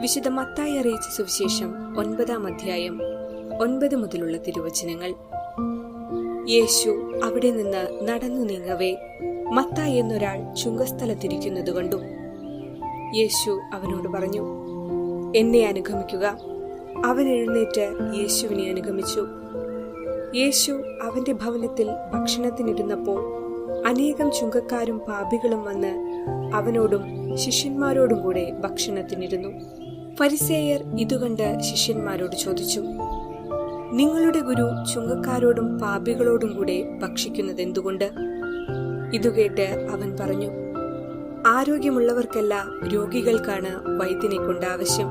വിശുദ്ധ മത്തായി അറിയിച്ച സുവിശേഷം ഒൻപതാം അധ്യായം ഒൻപത് മുതലുള്ള തിരുവചനങ്ങൾ. യേശു അവിടെ നിന്ന് നടന്നു നീങ്ങവേ. മത്തായി എന്നൊരാൾ ചുങ്കസ്ഥലത്തിരിക്കുന്നത് കണ്ടു യേശു അവനോട് പറഞ്ഞു എന്നെ അനുഗമിക്കുക. അവൻ എഴുന്നേറ്റ് യേശുവിനെ അനുഗമിച്ചു. യേശു അവന്റെ ഭവനത്തിൽ ഭക്ഷണത്തിനിരുന്നപ്പോൾ അനേകം ചുങ്കക്കാരും പാപികളും വന്ന് അവനോടും ശിഷ്യന്മാരോടും കൂടെ ഭക്ഷണത്തിനിരുന്നു. ഫരിസേയർ ഇതുകണ്ട് ശിഷ്യന്മാരോട് ചോദിച്ചു നിങ്ങളുടെ ഗുരു ചുങ്കക്കാരോടും പാപികളോടും കൂടെ ഭക്ഷിക്കുന്നത് എന്തുകൊണ്ട് ഇതുകേട്ട് അവൻ പറഞ്ഞു ആരോഗ്യമുള്ളവർക്കല്ല രോഗികൾക്കാണ് വൈദ്യനെ കൊണ്ട് ആവശ്യം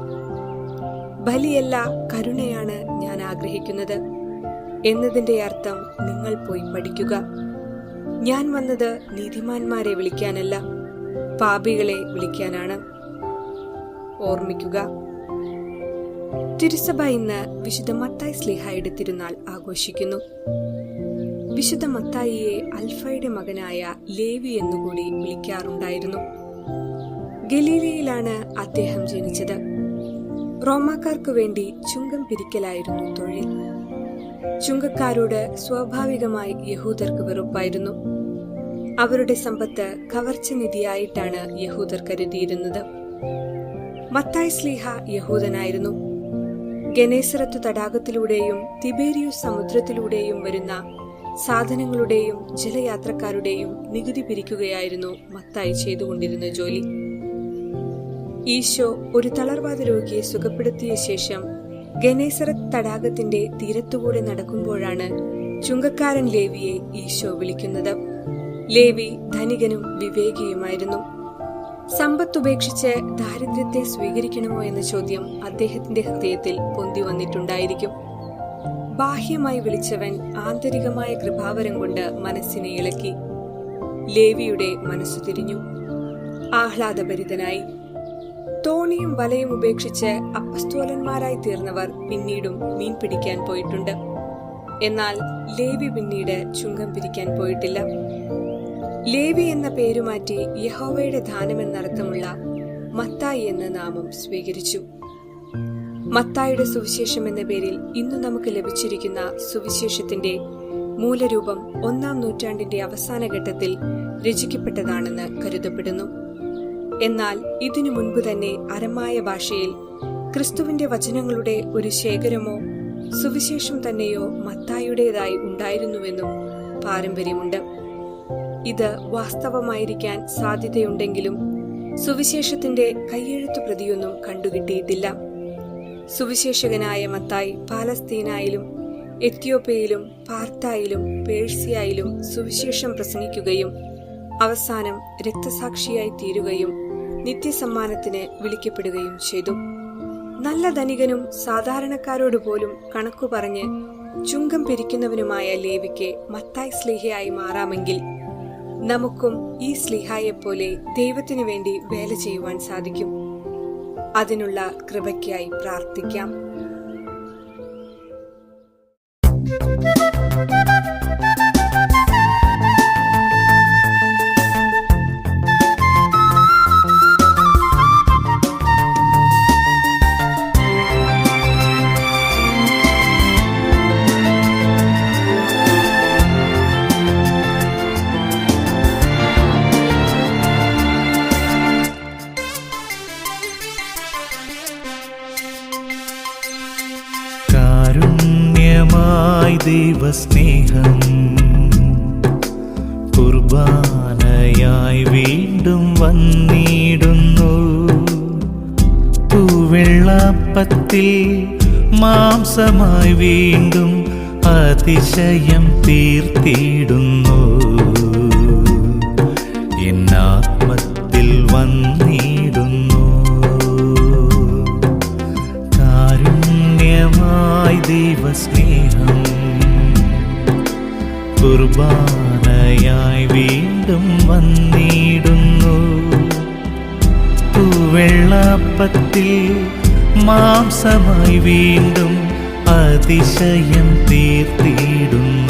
ബലിയല്ല കരുണയാണ് ഞാൻ ആഗ്രഹിക്കുന്നത്. എന്നതിന്റെ അർത്ഥം നിങ്ങൾ പോയി പഠിക്കുക. ഞാൻ വന്നത് നീതിമാന്മാരെ വിളിക്കാനല്ല പാപികളെ വിളിക്കാനാണ്. ഓർമ്മിക്കുക. തിരുസഭ ഇന്ന് വിശുദ്ധ മത്തായി സ്ലിഹായുടെ തിരുനാൾ ആഘോഷിക്കുന്നു. വിശുദ്ധ മത്തായിയെ അൽഫയുടെ മകനായ ലേവി എന്നുകൂടി വിളിക്കാറുണ്ടായിരുന്നു. ഗലീലയിലാണ് അദ്ദേഹം ജനിച്ചത്. റോമാക്കാർക്ക് വേണ്ടി ചുങ്കം പിരിക്കലായിരുന്നു തൊഴിൽ. ചുങ്കക്കാരോട് സ്വാഭാവികമായി യഹൂദർക്ക് വെറുപ്പായിരുന്നു. അവരുടെ സമ്പത്ത് കവർച്ച നിധിയായിട്ടാണ് യഹൂദർ കരുതിയിരുന്നത്. മത്തായ് സ്ലീഹ യഹൂദനായിരുന്നു. ഗനേസറത്തു തടാകത്തിലൂടെയും തിബേരിയൂസ് സമുദ്രത്തിലൂടെയും വരുന്ന സാധനങ്ങളുടെയും ജലയാത്രക്കാരുടെയും നികുതി പിരിക്കുകയായിരുന്നു മത്തായി ചെയ്തുകൊണ്ടിരുന്ന ജോലി. ഈശോ ഒരു തളർവാദ രോഗിയെ സുഖപ്പെടുത്തിയ ശേഷം ഗനേസറത്ത് തടാകത്തിന്റെ തീരത്തുകൂടെ നടക്കുമ്പോഴാണ് ചുങ്കക്കാരൻ ലേവിയെ ഈശോ വിളിക്കുന്നത്. ലേവി ധനികനും വിവേകിയുമായിരുന്നു. സമ്പത്തുപേക്ഷിച്ച് ദാരിദ്ര്യത്തെ സ്വീകരിക്കണമോ എന്ന ചോദ്യം അദ്ദേഹത്തിന്റെ ഹൃദയത്തിൽ പൊന്തി വന്നിട്ടുണ്ടായിരിക്കും. ബാഹ്യമായി വിളിച്ചവൻ ആന്തരികമായ കൃപാവരം കൊണ്ട് മനസ്സിനെ ഇളക്കി. ലേവിയുടെ മനസ്സു തിരിഞ്ഞു. ആഹ്ലാദഭരിതനായി. തോണിയും വലയും ഉപേക്ഷിച്ച് അപ്പസ്തോലന്മാരായി തീർന്നവർ പിന്നീടും മീൻ പിടിക്കാൻ പോയിട്ടുണ്ട്. എന്നാൽ ലേവി പിന്നീട് ചുങ്കം പിരിക്കാൻ പോയിട്ടില്ല. ലേവി എന്ന പേരുമാറ്റി യഹോവയുടെ ദാനമെന്നർത്ഥമുള്ള മത്തായി എന്ന നാമം സ്വീകരിച്ചു. മത്തായുടെ സുവിശേഷം എന്ന പേരിൽ ഇന്ന് നമുക്ക് ലഭിച്ചിരിക്കുന്ന സുവിശേഷത്തിന്റെ മൂലരൂപം ഒന്നാം നൂറ്റാണ്ടിന്റെ അവസാന ഘട്ടത്തിൽ രചിക്കപ്പെട്ടതാണെന്ന് കരുതപ്പെടുന്നു. എന്നാൽ ഇതിനു മുൻപ് തന്നെ അരമായ ഭാഷയിൽ ക്രിസ്തുവിന്റെ വചനങ്ങളുടെ ഒരു ശേഖരമോ സുവിശേഷം തന്നെയോ മത്തായുടേതായി ഉണ്ടായിരുന്നുവെന്നും പാരമ്പര്യമുണ്ട്. ഇത് വാസ്തവമായിരിക്കാൻ സാധ്യതയുണ്ടെങ്കിലും സുവിശേഷത്തിന്റെ കയ്യെഴുത്തു പ്രതിയൊന്നും കണ്ടുകിട്ടിയിട്ടില്ല. സുവിശേഷകനായ മത്തായി പാലസ്തീനായാലും എത്യോപ്യയിലും പാർത്തായിലും പേഴ്സിയായിലും സുവിശേഷം പ്രസംഗിക്കുകയും അവസാനം രക്തസാക്ഷിയായി തീരുകയും നിത്യസമ്മാനത്തിന് വിളിക്കപ്പെടുകയും ചെയ്തു. നല്ല ധനികനും സാധാരണക്കാരോട് പോലും കണക്കു പറഞ്ഞ് ചുങ്കം പിരിക്കുന്നവനുമായ ലേവിക്ക് മത്തായ് സ്ലേഹയായി മാറാമെങ്കിൽ നമുക്കും ഈ സ്ലിഹായെപ്പോലെ ദൈവത്തിനു വേണ്ടി വേല ചെയ്യുവാൻ സാധിക്കും. അതിനുള്ള കൃപയ്ക്കായി പ്രാർത്ഥിക്കാം. ദൈവസ്നേഹം കുർബാനയായി വീണ്ടും വന്നിടുന്നു. പൂവെള്ളപ്പത്തിൽ മാംസമായി വീണ്ടും അതിശയം തീർത്തിടുന്നു. കുർബാനയായി വീണ്ടും വന്നിടുന്നു. തൂവെള്ളപ്പത്തിൽ മാംസമായി വീണ്ടും അതിശയം തീർത്തിടുന്നു.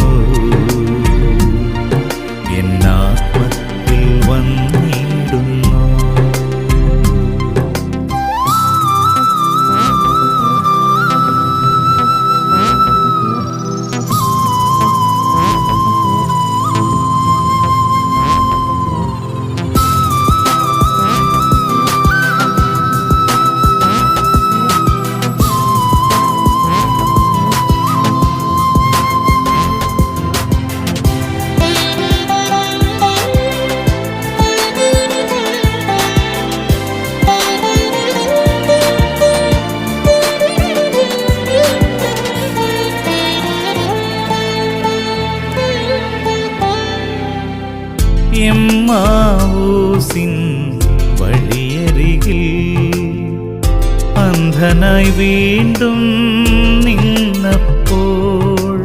അന്ധനായി വീണ്ടും നിന്നപ്പോൾ.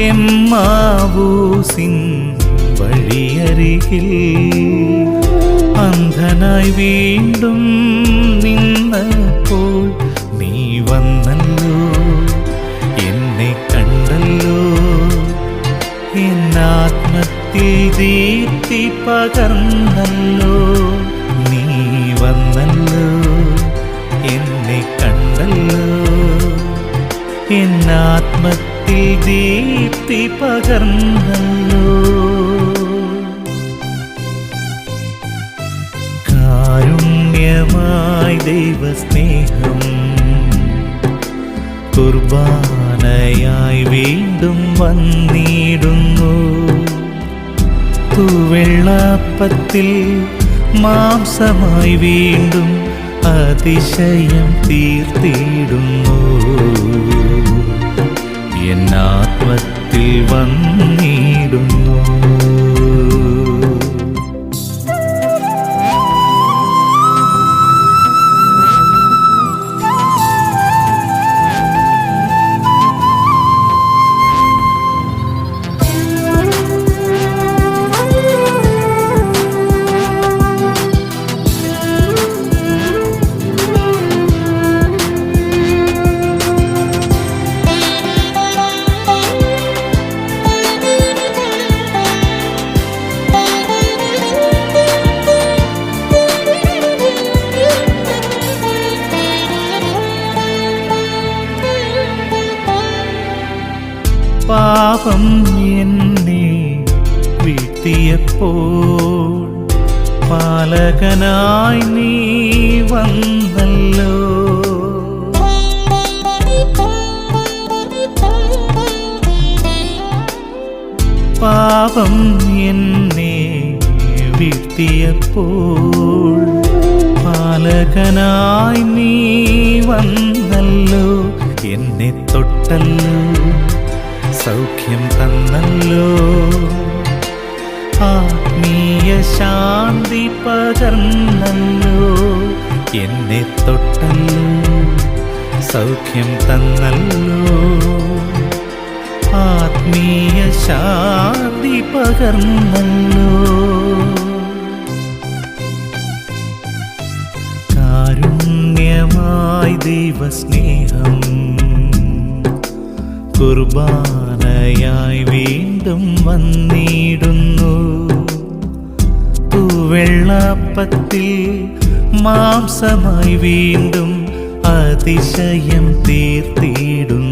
എമ്മാവൂസിൻ വഴിയരികിൽ അന്ധനായി വീണ്ടും നിന്നപ്പോൾ. പകർന്നല്ലോ നീ വന്നല്ലോ എന്നെ കണ്ടല്ലോ. എന്നാത്മത്തിൽ ദീപ്തി പകർന്നല്ലോ. കാരുണ്യമായി ദൈവസ്നേഹം കുർബാനയായി വീണ്ടും വന്നിടുന്നു. തൂവെള്ളപ്പത്തിൽ മാംസമായി വീണ്ടും അതിശയം തീർത്തിടുന്നു. എന്നാത്മത്തിൽ വന്നിടുന്നു. വീഴ്ത്തിയപ്പോൾ പാലകനായി നീ വന്നല്ലോ. പാപം എന്നെ വീഴ്ത്തിയപ്പോൾ പാലകനായി നീ വന്നല്ലോ. എന്നെ തൊട്ടല്ലോ സൗഖ്യം തന്നല്ലോ. ആത്മീയ ശാന്തി പകർന്നല്ലോ. എന്നെ തൊട്ടല്ലോ സൗഖ്യം തന്നല്ലോ. ആത്മീയ ശാന്തി പകർന്നല്ലോ. കാരുണ്യമായി ദൈവസ്നേഹം കുർബാനയായി വീണ്ടും വന്നിടുന്നു. തൂവെള്ളപ്പത്തിൽ മാംസമായി വീണ്ടും അതിശയം തീർത്തിടുന്നു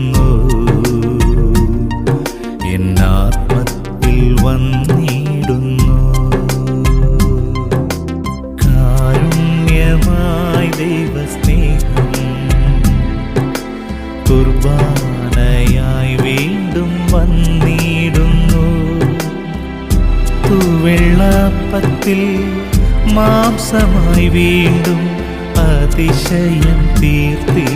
മാംസമായി വീണ്ടും അതിശയം തീർത്തിടുന്നു